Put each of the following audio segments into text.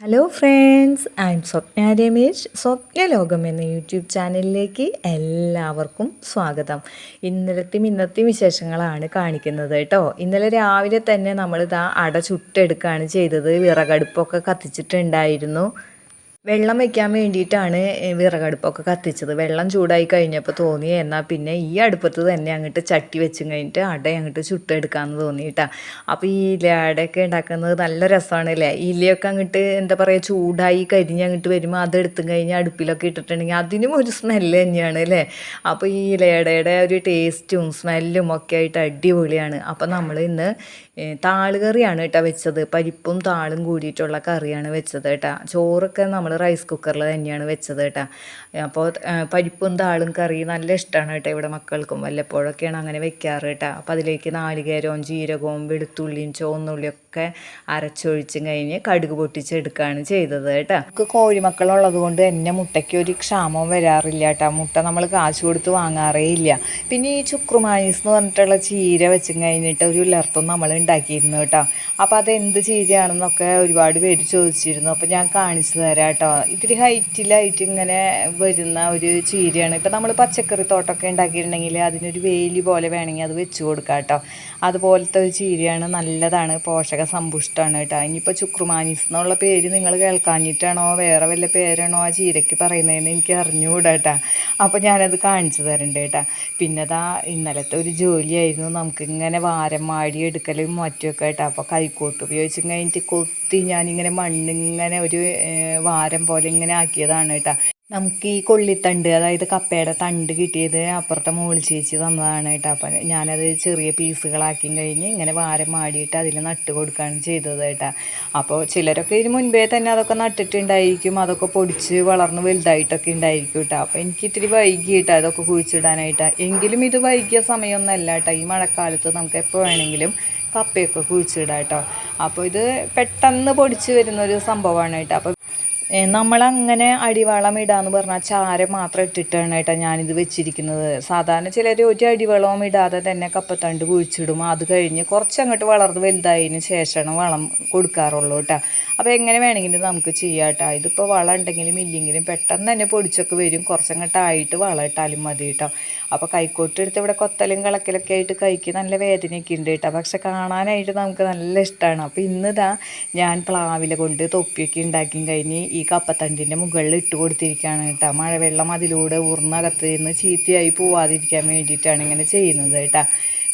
Hello friends I am Swapna Ramesh. Swapna ലോകം എന്ന YouTube ചാനലിലേക്ക് എല്ലാവർക്കും സ്വാഗതം. ഇന്നലത്തെയും ഇന്നത്തെയും വിശേഷങ്ങളാണ് കാണിക്കുന്നത് കേട്ടോ. ഇന്നലെ രാവിലെ തന്നെ നമ്മളിതാ അട ചുട്ടെടുക്കുകയാണ് ചെയ്തത്. വിറകടുപ്പൊക്കെ കത്തിച്ചിട്ടുണ്ടായിരുന്നു. വെള്ളം വെക്കാൻ വേണ്ടിയിട്ടാണ് വിറകടുപ്പൊക്കെ കത്തിച്ചത്. വെള്ളം ചൂടായി കഴിഞ്ഞപ്പോൾ തോന്നി എന്നാൽ പിന്നെ ഈ അടുപ്പത്ത് തന്നെ അങ്ങോട്ട് ചട്ടി വെച്ചും കഴിഞ്ഞിട്ട് അട അങ്ങോട്ട് ചുട്ടെടുക്കാമെന്ന് തോന്നിയിട്ടാ അപ്പോൾ ഈ ഇലയടയൊക്കെ ഉണ്ടാക്കുന്നത് നല്ല രസമാണ് അല്ലേ ഇലയൊക്കെ അങ്ങോട്ട് എന്താ പറയുക ചൂടായി കരിഞ്ഞ് അങ്ങോട്ട് വരുമ്പോൾ അത് എടുത്തും കഴിഞ്ഞ് അടുപ്പിലൊക്കെ ഇട്ടിട്ടുണ്ടെങ്കിൽ അതിനും ഒരു സ്മെല്ല് തന്നെയാണ് അല്ലേ അപ്പോൾ ഈ ഇലയടയുടെ ഒരു ടേസ്റ്റും സ്മെല്ലും ഒക്കെ ആയിട്ട് അടിപൊളിയാണ്. അപ്പോൾ നമ്മൾ ഇന്ന് താളുകറിയാണ് കേട്ടോ വെച്ചത്. പരിപ്പും താളും കൂടിയിട്ടുള്ള കറിയാണ് വെച്ചത് കേട്ടോ. ചോറൊക്കെ നമ്മൾ റൈസ് കുക്കറിൽ തന്നെയാണ് വെച്ചത് കേട്ടോ. അപ്പോൾ പരിപ്പും താളും കറി നല്ല ഇഷ്ടമാണ് കേട്ടോ ഇവിടെ മക്കൾക്കും. വല്ലപ്പോഴൊക്കെയാണ് അങ്ങനെ വെക്കാറ് കേട്ടോ. അപ്പോൾ അതിലേക്ക് നാളികേരവും ജീരകവും വെളുത്തുള്ളിയും ചുവന്നുള്ളിയൊക്കെ അരച്ചൊഴിച്ചും കഴിഞ്ഞ് കടുക് പൊട്ടിച്ചെടുക്കുകയാണ് ചെയ്തത് കേട്ടോ. നമുക്ക് കോഴിമക്കളുള്ളത് കൊണ്ട് തന്നെ മുട്ടയ്ക്ക് ഒരു ക്ഷാമവും വരാറില്ല കേട്ടോ. മുട്ട നമ്മൾ കാശ് കൊടുത്ത് വാങ്ങാറേ ഇല്ല. പിന്നെ ഈ ചുക്രുമാനീസ് എന്ന് പറഞ്ഞിട്ടുള്ള ചീര വെച്ചും കഴിഞ്ഞിട്ട് ഒരു ഉലർത്തും നമ്മൾ ഉണ്ടാക്കിയിരുന്നു കേട്ടോ. അപ്പോൾ അത് എന്ത് ചീരയാണെന്നൊക്കെ ഒരുപാട് പേര് ചോദിച്ചിരുന്നു. അപ്പോൾ ഞാൻ കാണിച്ചു തരാം കേട്ടോ. ഇത്തിരി ഹൈറ്റിലായിട്ട് ഇങ്ങനെ വരുന്ന ഒരു ചീരയാണ്. ഇപ്പം നമ്മൾ പച്ചക്കറി തോട്ടമൊക്കെ ഉണ്ടാക്കിയിട്ടുണ്ടെങ്കിൽ അതിനൊരു വേലി പോലെ വേണമെങ്കിൽ അത് വെച്ച് കൊടുക്കാം കേട്ടോ. അതുപോലത്തെ ഒരു ചീരയാണ്. നല്ലതാണ്. പോഷക സമ്പുഷ്ടമാണ് കേട്ടോ. ഇനിയിപ്പോൾ ചുക്രുമാനീസ് എന്നുള്ള പേര് നിങ്ങൾ കേൾക്കാഞ്ഞിട്ടാണോ? വേറെ വല്ല പേരാണോ ആ ചീരയ്ക്ക് പറയുന്നതെന്ന് എനിക്ക് അറിഞ്ഞുകൂടാ കേട്ടോ. അപ്പോൾ ഞാനത് കാണിച്ചു തരണ്ട് കേട്ടോ. പിന്നെ അതാ ഇന്നലത്തെ ഒരു ജോലിയായിരുന്നു. നമുക്കിങ്ങനെ വാരം മാടി എടുക്കലും മറ്റുമൊക്കെ ആയിട്ട്. അപ്പോൾ കൈക്കോട്ട് ഉപയോഗിച്ച് കഴിഞ്ഞിട്ട് കൊത്തി ഞാനിങ്ങനെ മണ്ണിങ്ങനെ ഒരു വാരം പോലെ ഇങ്ങനെ ആക്കിയതാണ് കേട്ടോ. നമുക്ക് ഈ കൊള്ളിത്തണ്ട് അതായത് കപ്പയുടെ തണ്ട് കിട്ടിയത് അപ്പുറത്തെ മോളി ചേച്ചി തന്നതാണ് കേട്ടോ. അപ്പം ഞാനത് ചെറിയ പീസുകളാക്കി കഴിഞ്ഞ് ഇങ്ങനെ വാരം മാടിയിട്ട് അതിൽ നട്ട് കൊടുക്കുകയാണ് ചെയ്തത് കേട്ടോ. അപ്പോൾ ചിലരൊക്കെ ഇതിന് മുൻപേ തന്നെ അതൊക്കെ നട്ടിട്ടുണ്ടായിരിക്കും അതൊക്കെ പൊടിച്ച് വളർന്ന് വലുതായിട്ടൊക്കെ ഉണ്ടായിരിക്കും കേട്ടോ. അപ്പോൾ എനിക്ക് ഇത്തിരി വൈകിയിട്ട് അതൊക്കെ കുഴിച്ചിടാനായിട്ട്. എങ്കിലും ഇത് വൈകിയ സമയമൊന്നുമല്ല കേട്ടോ. ഈ മഴക്കാലത്ത് നമുക്ക് എപ്പോൾ വേണമെങ്കിലും കപ്പയൊക്കെ കുഴിച്ചിടാം കേട്ടോ. അപ്പോൾ ഇത് പെട്ടെന്ന് പൊടിച്ച് വരുന്നൊരു സംഭവമാണ് കേട്ടോ. അപ്പോൾ നമ്മളങ്ങനെ അടിവളം ഇടാന്ന് പറഞ്ഞാൽ ചാരം മാത്രം ഇട്ടിട്ടാണ് കേട്ടോ ഞാനിത് വെച്ചിരിക്കുന്നത്. സാധാരണ ചിലർ ഒരു അടിവളവും ഇടാതെ തന്നെ കപ്പത്തണ്ട് കുഴിച്ചിടും. അത് കഴിഞ്ഞ് കുറച്ചങ്ങോട്ട് വളർന്ന് വലുതായതിന് ശേഷമാണ് വളം കൊടുക്കാറുള്ളൂ കേട്ടോ. അപ്പോൾ എങ്ങനെ വേണമെങ്കിലും നമുക്ക് ചെയ്യാം കേട്ടോ ഇതിപ്പോൾ വളം ഉണ്ടെങ്കിലും ഇല്ലെങ്കിലും പെട്ടെന്ന് തന്നെ പൊടിച്ചൊക്കെ വരും. കുറച്ചങ്ങോട്ടായിട്ട് വളം ഇട്ടാലും മതി കേട്ടോ അപ്പോൾ കൈക്കോട്ട് എടുത്ത് ഇവിടെ കൊത്തലും കളക്കലൊക്കെ ആയിട്ട് കൈക്ക് നല്ല വേദനയൊക്കെ ഉണ്ട് കേട്ടോ പക്ഷെ കാണാനായിട്ട് നമുക്ക് നല്ല ഇഷ്ടമാണ് അപ്പോൾ ഇന്നിതാ ഞാൻ പ്ലാവില കൊണ്ട് തൊപ്പിയൊക്കെ ഉണ്ടാക്കി കഴിഞ്ഞ് ഈ കപ്പത്തണ്ടിന്റെ മുകളിൽ ഇട്ട് കൊടുത്തിരിക്കുകയാണ് കേട്ടോ മഴവെള്ളം അതിലൂടെ ഊർന്നകത്ത് നിന്ന് ചീത്തയായി പോവാതിരിക്കാൻ വേണ്ടിയിട്ടാണ് ഇങ്ങനെ ചെയ്യുന്നത് കേട്ടോ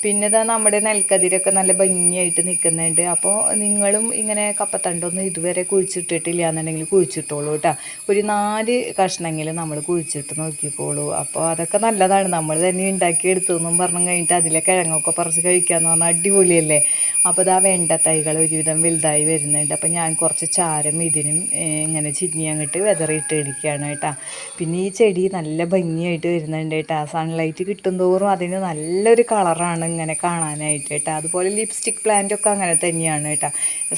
പിന്നെ ഇതാ നമ്മുടെ നെൽക്കതിരൊക്കെ നല്ല ഭംഗിയായിട്ട് നിൽക്കുന്നുണ്ട്. അപ്പോൾ നിങ്ങളും ഇങ്ങനെ കപ്പത്തണ്ടൊന്നും ഇതുവരെ കുഴിച്ചിട്ടിട്ടില്ല എന്നുണ്ടെങ്കിൽ കുഴിച്ചിട്ടോളൂ കേട്ടോ. ഒരു നാല് കഷ്ണമെങ്കിലും നമ്മൾ കുഴിച്ചിട്ട് നോക്കിക്കോളൂ. അപ്പോൾ അതൊക്കെ നല്ലതാണ്. നമ്മൾ തന്നെ ഉണ്ടാക്കി എടുത്തു എന്നും പറഞ്ഞു കഴിഞ്ഞിട്ട് അതിലെ കിഴങ്ങൊക്കെ പറിച്ച് കഴിക്കാമെന്ന് പറഞ്ഞാൽ അടിപൊളിയല്ലേ? അപ്പോൾ ഇതാ വേണ്ട തൈകൾ ഒരുവിധം വലുതായി വരുന്നുണ്ട്. അപ്പോൾ ഞാൻ കുറച്ച് ചാരം ഇതിനും ഇങ്ങനെ ചിന്നി അങ്ങോട്ട് വെതറിയിട്ട് ഇടിക്കുകയാണ് കേട്ടോ. പിന്നെ ഈ ചെടി നല്ല ഭംഗിയായിട്ട് വരുന്നുണ്ട് കേട്ടോ. സൺലൈറ്റ് കിട്ടും തോറും അതിന് നല്ലൊരു കളറാണ് ഇങ്ങനെ കാണാനായിട്ട് കേട്ടോ. അതുപോലെ ലിപ്സ്റ്റിക് പ്ലാന്റ് ഒക്കെ അങ്ങനെ തന്നെയാണ് കേട്ടോ.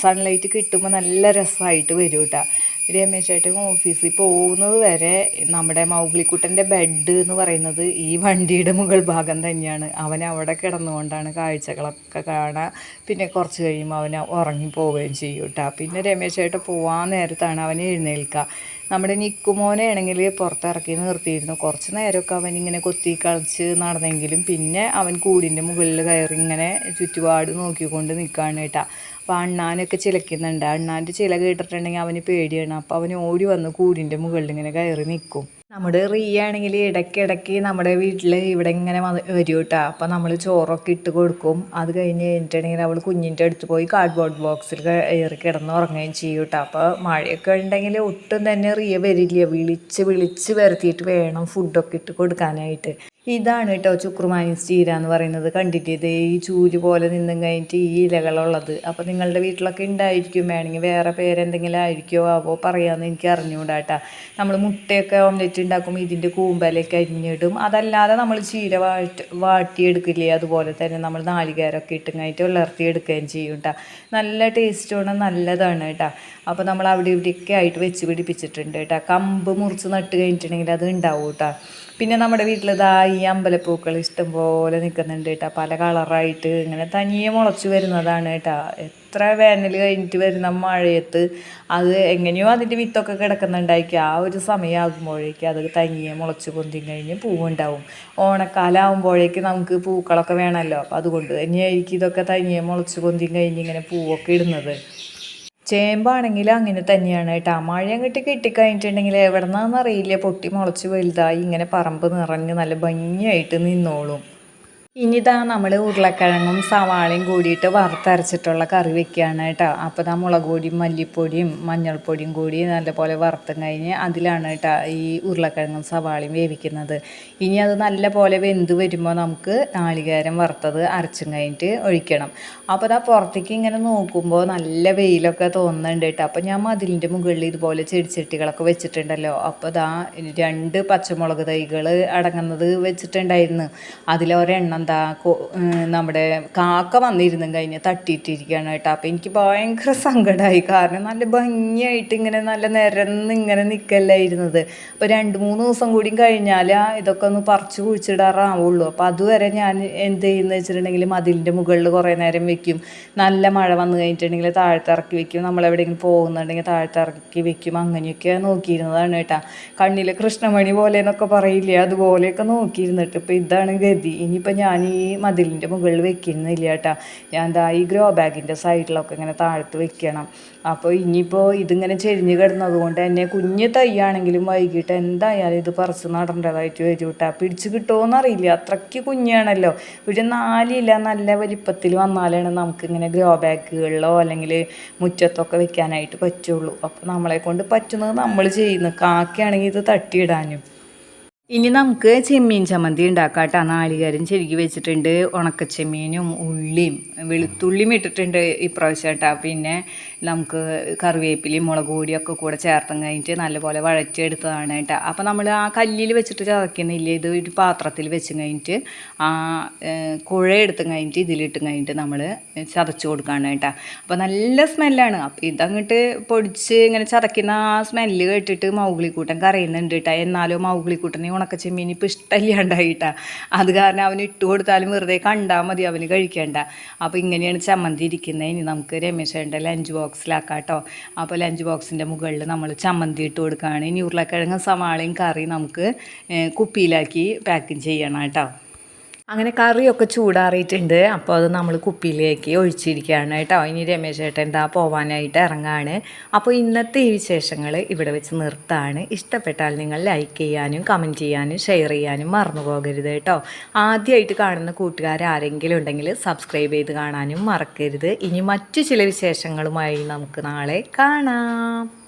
സൺലൈറ്റ് കിട്ടുമ്പോൾ നല്ല രസമായിട്ട് വരും കേട്ടോ. രമേശ് ചേട്ടൻ ഓഫീസിൽ പോകുന്നത് വരെ നമ്മുടെ മൗഗ്ലിക്കുട്ടന്റെ ബെഡ് എന്ന് പറയുന്നത് ഈ വണ്ടിയുടെ മുകൾ ഭാഗം തന്നെയാണ്. അവൻ അവിടെ കിടന്നുകൊണ്ടാണ് കാഴ്ചകളൊക്കെ കാണുക പിന്നെ കുറച്ച് കഴിയുമ്പോൾ അവൻ ഉറങ്ങി പോവുകയും ചെയ്യും കേട്ടോ. പിന്നെ രമേശ് ചേട്ടൻ പോകാൻ നേരത്താണ് അവൻ എഴുന്നേൽക്കുക നമ്മുടെ നിക്കുമോനെ ആണെങ്കിൽ പുറത്തിറക്കി നിർത്തിയിരുന്നു. കുറച്ച് നേരമൊക്കെ അവൻ ഇങ്ങനെ കൊത്തി കളിച്ച് നടന്നെങ്കിലും പിന്നെ അവൻ കൂടിന്റെ മുകളിൽ കയറി ഇങ്ങനെ ചുറ്റുപാട് നോക്കിക്കൊണ്ട് നിൽക്കുകയാണ് കേട്ടോ. അപ്പോൾ അണ്ണാനൊക്കെ ചിലക്കുന്നുണ്ട് അണ്ണാന്റെ ചില കേട്ടിട്ടുണ്ടെങ്കിൽ അവന് പേടിയാണ്. അപ്പോൾ അവന് ഓടി വന്ന് കൂടിന്റെ മുകളിൽ ഇങ്ങനെ കയറി നിൽക്കും. നമ്മുടെ റീ ആണെങ്കിൽ ഇടയ്ക്കിടയ്ക്ക് നമ്മുടെ വീട്ടിൽ ഇവിടെ ഇങ്ങനെ വരും കേട്ടോ അപ്പോൾ നമ്മൾ ചോറൊക്കെ ഇട്ട് കൊടുക്കും. അത് കഴിഞ്ഞ് കഴിഞ്ഞിട്ടുണ്ടെങ്കിൽ അവൾ കുഞ്ഞിന്റെ അടുത്ത് പോയി കാർഡ്ബോർഡ് ബോക്സിൽ കയറി കിടന്ന് ഉറങ്ങുകയും ചെയ്യും കേട്ടോ. അപ്പോൾ മഴയൊക്കെ ഉണ്ടെങ്കിൽ ഒട്ടും തന്നെ റിയ വരില്ല. വിളിച്ച് വിളിച്ച് വരുത്തിയിട്ട് വേണം ഫുഡൊക്കെ ഇട്ട് കൊടുക്കാനായിട്ട്. ഇതാണ് കേട്ടോ ചുക്രുമാനിസ് ചീര എന്ന് പറയുന്നത്. കണ്ടിട്ട് ഈ ചൂൽ പോലെ നിന്നും കഴിഞ്ഞിട്ട് ഈ ഇലകളുള്ളത്. അപ്പോൾ നിങ്ങളുടെ വീട്ടിലൊക്കെ ഉണ്ടായിരിക്കും. വേണമെങ്കിൽ വേറെ പേരെന്തെങ്കിലും ആയിരിക്കുമോ ആവോ പറയാമെന്ന് എനിക്ക് അറിഞ്ഞുകൂടാട്ടാ നമ്മൾ മുട്ടയൊക്കെ ഓംലെറ്റ് ഉണ്ടാക്കുമ്പോൾ ഇതിന്റെ കൂമ്പലൊക്കെ അരിഞ്ഞിടും. അതല്ലാതെ നമ്മൾ ചീര വാട്ടി വാട്ടിയെടുക്കില്ലേ? അതുപോലെ തന്നെ നമ്മൾ നാളികേരമൊക്കെ ഇട്ടും കഴിഞ്ഞിട്ട് ഉലർത്തി എടുക്കുകയും ചെയ്യും കേട്ടോ നല്ല ടേസ്റ്റാണ് നല്ലതാണ് കേട്ടോ അപ്പോൾ നമ്മൾ അവിടെ ഇവിടെയൊക്കെ ആയിട്ട് വെച്ച് പിടിപ്പിച്ചിട്ടുണ്ട് കേട്ടോ കമ്പ് മുറിച്ച് നട്ട് കഴിഞ്ഞിട്ടുണ്ടെങ്കിൽ അത് ഉണ്ടാവും കേട്ടോ പിന്നെ നമ്മുടെ വീട്ടിൽ ഇതാ ഈ അമ്പലപ്പൂക്കൾ ഇഷ്ടം പോലെ നിൽക്കുന്നുണ്ട് കേട്ടോ. പല കളറായിട്ട് ഇങ്ങനെ തനിയെ മുളച്ചു വരുന്നതാണ് കേട്ടോ. എത്ര വേനൽ കഴിഞ്ഞിട്ട് വരുന്ന മഴയത്ത് അത് എങ്ങനെയോ അതിന്റെ വിത്തൊക്കെ കിടക്കുന്നുണ്ടായിരിക്കും. ആ ഒരു സമയമാകുമ്പോഴേക്കും അത് തനിയെ മുളച്ച് പൊന്തി കഴിഞ്ഞ് പൂവുണ്ടാവും. ഓണക്കാലം ആകുമ്പോഴേക്ക് നമുക്ക് പൂക്കളൊക്കെ വേണമല്ലോ. അപ്പോൾ അതുകൊണ്ട് തന്നെയായിരിക്കും ഇതൊക്കെ തനിയെ മുളച്ച് പൊന്തി കഴിഞ്ഞ് ഇങ്ങനെ പൂവൊക്കെ ഇടുന്നത്. ചേമ്പാണെങ്കിൽ അങ്ങനെ തന്നെയാണ് കേട്ടോ. മഴ അങ്ങോട്ട് കിട്ടിക്കഴിഞ്ഞിട്ടുണ്ടെങ്കിൽ എവിടെ നിന്നാണെന്ന് അറിയില്ല. പൊട്ടി മുളച്ച് വലുതായി ഇങ്ങനെ പറമ്പ് നിറഞ്ഞ് നല്ല ഭംഗിയായിട്ട് നിന്നോളും. ഇനിതാ നമ്മൾ ഉരുളക്കിഴങ്ങും സവാളയും കൂടിയിട്ട് വറുത്തരച്ചിട്ടുള്ള കറി വെക്കുകയാണ് കേട്ടോ. അപ്പോൾ ആ മുളക് പൊടിയും മല്ലിപ്പൊടിയും മഞ്ഞൾപ്പൊടിയും കൂടി നല്ലപോലെ വറുത്തും കഴിഞ്ഞ് അതിലാണ് കേട്ടോ ഈ ഉരുളക്കിഴങ്ങും സവാളയും വേവിക്കുന്നത്. ഇനി അത് നല്ലപോലെ വെന്ത് വരുമ്പോൾ നമുക്ക് നാളികേരം വറുത്തത് അരച്ചും കഴിഞ്ഞിട്ട് ഒഴിക്കണം. അപ്പോൾ ദാ പുറത്തേക്ക് ഇങ്ങനെ നോക്കുമ്പോൾ നല്ല വെയിലൊക്കെ തോന്നുന്നുണ്ട് കേട്ടോ. അപ്പോൾ ഞാൻ മതിലിന്റെ മുകളിൽ ഇതുപോലെ ചെടിച്ചട്ടികളൊക്കെ വെച്ചിട്ടുണ്ടല്ലോ. അപ്പോൾ ദാ രണ്ട് പച്ചമുളക് തൈകൾ അടങ്ങുന്നത് വെച്ചിട്ടുണ്ടായിരുന്നു. അതിലൊരെണ്ണം എന്താ നമ്മുടെ കാക്ക വന്നിരുന്നു കഴിഞ്ഞ് തട്ടിയിട്ടിരിക്കുകയാണ് കേട്ടോ. അപ്പോൾ എനിക്ക് ഭയങ്കര സങ്കടമായി കാരണം നല്ല ഭംഗിയായിട്ട് ഇങ്ങനെ നല്ല നിരന്ന് ഇങ്ങനെ നിൽക്കല്ലായിരുന്നത് അപ്പോൾ രണ്ട് മൂന്ന് ദിവസം കൂടി കഴിഞ്ഞാൽ ഇതൊക്കെ ഒന്ന് പറിച്ച് കുഴിച്ചിടാറാവുള്ളൂ. അപ്പോൾ അതുവരെ ഞാൻ എന്ത് ചെയ്യുന്നത് വെച്ചിട്ടുണ്ടെങ്കിൽ മതിലിന്റെ മുകളിൽ കുറേ നേരം വെക്കും. നല്ല മഴ വന്നു കഴിഞ്ഞിട്ടുണ്ടെങ്കിൽ താഴ്ത്തിറക്കി വെക്കും. നമ്മളെവിടെയെങ്കിലും പോകുന്നുണ്ടെങ്കിൽ താഴ്ത്തിറക്കി വെക്കും. അങ്ങനെയൊക്കെ നോക്കിയിരുന്നതാണ് കേട്ടോ. കണ്ണിൽ കൃഷ്ണമണി പോലെ എന്നൊക്കെ പറയില്ലേ? അതുപോലെയൊക്കെ നോക്കിയിരുന്നിട്ട് ഇപ്പോൾ ഇതാണ് ഗതി. ഇനിയിപ്പോൾ ഞാൻ ഈ മതിലിന്റെ മുകളിൽ വെക്കുന്നില്ല കേട്ടോ. ഞാൻ എന്താ ഈ ഗ്രോ ബാഗിന്റെ സൈഡിലൊക്കെ ഇങ്ങനെ താഴത്ത് വെക്കണം. അപ്പോൾ ഇനിയിപ്പോൾ ഇതിങ്ങനെ ചെരിഞ്ഞ് കിടന്നത് കൊണ്ട് തന്നെ കുഞ്ഞ് തൈയാണെങ്കിലും വൈകിട്ട് എന്തായാലും ഇത് പറിച്ച് നടേണ്ടതായിട്ട് വരും കേട്ടോ. പിടിച്ച് കിട്ടുമോയെന്നറിയില്ല അത്രയ്ക്ക് കുഞ്ഞാണല്ലോ. ഒരു നാലില്ല നല്ല വലിപ്പത്തിൽ വന്നാലാണ് നമുക്കിങ്ങനെ ഗ്രോ ബാഗുകളിലോ അല്ലെങ്കിൽ മുറ്റത്തൊക്കെ വെക്കാനായിട്ട് പറ്റുള്ളൂ. അപ്പോൾ നമ്മളെ കൊണ്ട് പറ്റുന്നത് നമ്മൾ ചെയ്യുന്നു. കാക്കയാണെങ്കിൽ ഇത് തട്ടിയിടാനും. ഇനി നമുക്ക് ചെമ്മീൻ ചമ്മന്തി ഉണ്ടാക്കാം കേട്ടോ നാളികേരം ചെരുകി വെച്ചിട്ടുണ്ട് ഉണക്കച്ചെമ്മീനും ഉള്ളിയും വെളുത്തുള്ളിയും ഇട്ടിട്ടുണ്ട് ഇപ്രാവശ്യം കേട്ടോ പിന്നെ നമുക്ക് കറിവേപ്പിലയും മുളക് പൊടിയൊക്കെ കൂടെ ചേർത്തും കഴിഞ്ഞിട്ട് നല്ലപോലെ വഴറ്റിയെടുത്തതാണ് കേട്ടോ. അപ്പോൾ നമ്മൾ ആ കല്ലിൽ വെച്ചിട്ട് ചതക്കുന്നില്ല ഇത് ഒരു പാത്രത്തിൽ വെച്ച് കഴിഞ്ഞിട്ട് ആ കുഴ എടുത്തും കഴിഞ്ഞിട്ട് ഇതിലിട്ടും കഴിഞ്ഞിട്ട് നമ്മൾ ചതച്ച് കൊടുക്കുകയാണ് കേട്ടോ. അപ്പോൾ നല്ല സ്മെല്ലാണ്. അപ്പോൾ ഇതങ്ങോട്ട് പൊടിച്ച് ഇങ്ങനെ ചതക്കുന്ന ആ സ്മെല്ല് കേട്ടിട്ട് മൗഗ്ലിക്കൂട്ടൻ കരയുന്നുണ്ട് കേട്ടോ. എന്നാലോ മൗഗ്ലിക്കൂട്ടനെ ഉണക്ക ചെമ്മീൻ ഇപ്പോൾ ഇഷ്ടമില്ലാണ്ടായിട്ടാ അത് കാരണം അവന് ഇട്ട് കൊടുത്താലും വെറുതെ കണ്ടാൽ മതി അവന് കഴിക്കേണ്ട. അപ്പോൾ ഇങ്ങനെയാണ് ചമ്മന്തി ഇരിക്കുന്നത് ഇനി നമുക്ക് രമേശേന്റെ ലഞ്ച് ബോക്സിലാക്കാം കേട്ടോ അപ്പോൾ ലഞ്ച് ബോക്സിന്റെ മുകളിൽ നമ്മൾ ചമ്മന്തി ഇട്ട് കൊടുക്കുകയാണ്. ഇനി ഉരുളക്കിഴങ്ങും സവാളയും കറി നമുക്ക് കുപ്പിയിലാക്കി പാക്കിങ് ചെയ്യണം കേട്ടോ. അങ്ങനെ കറിയൊക്കെ ചൂടാറിയിട്ടുണ്ട്. അപ്പോൾ അത് നമ്മൾ കുപ്പിയിലേക്ക് ഒഴിച്ചിരിക്കുകയാണ് കേട്ടോ. ഇനി രമേശ് ചേട്ടൻ എന്താ പോവാനായിട്ട് ഇറങ്ങാണ്. അപ്പോൾ ഇന്നത്തെ ഈ വിശേഷങ്ങൾ ഇവിടെ വെച്ച് നിർത്താണ്. ഇഷ്ടപ്പെട്ടാൽ നിങ്ങൾ ലൈക്ക് ചെയ്യാനും കമന്റ് ചെയ്യാനും ഷെയർ ചെയ്യാനും മറന്നു പോകരുത് കേട്ടോ. ആദ്യമായിട്ട് കാണുന്ന കൂട്ടുകാർ ആരെങ്കിലും ഉണ്ടെങ്കിൽ സബ്സ്ക്രൈബ് ചെയ്ത് കാണാനും മറക്കരുത്. ഇനി മറ്റു ചില വിശേഷങ്ങളുമായി നമുക്ക് നാളെ കാണാം.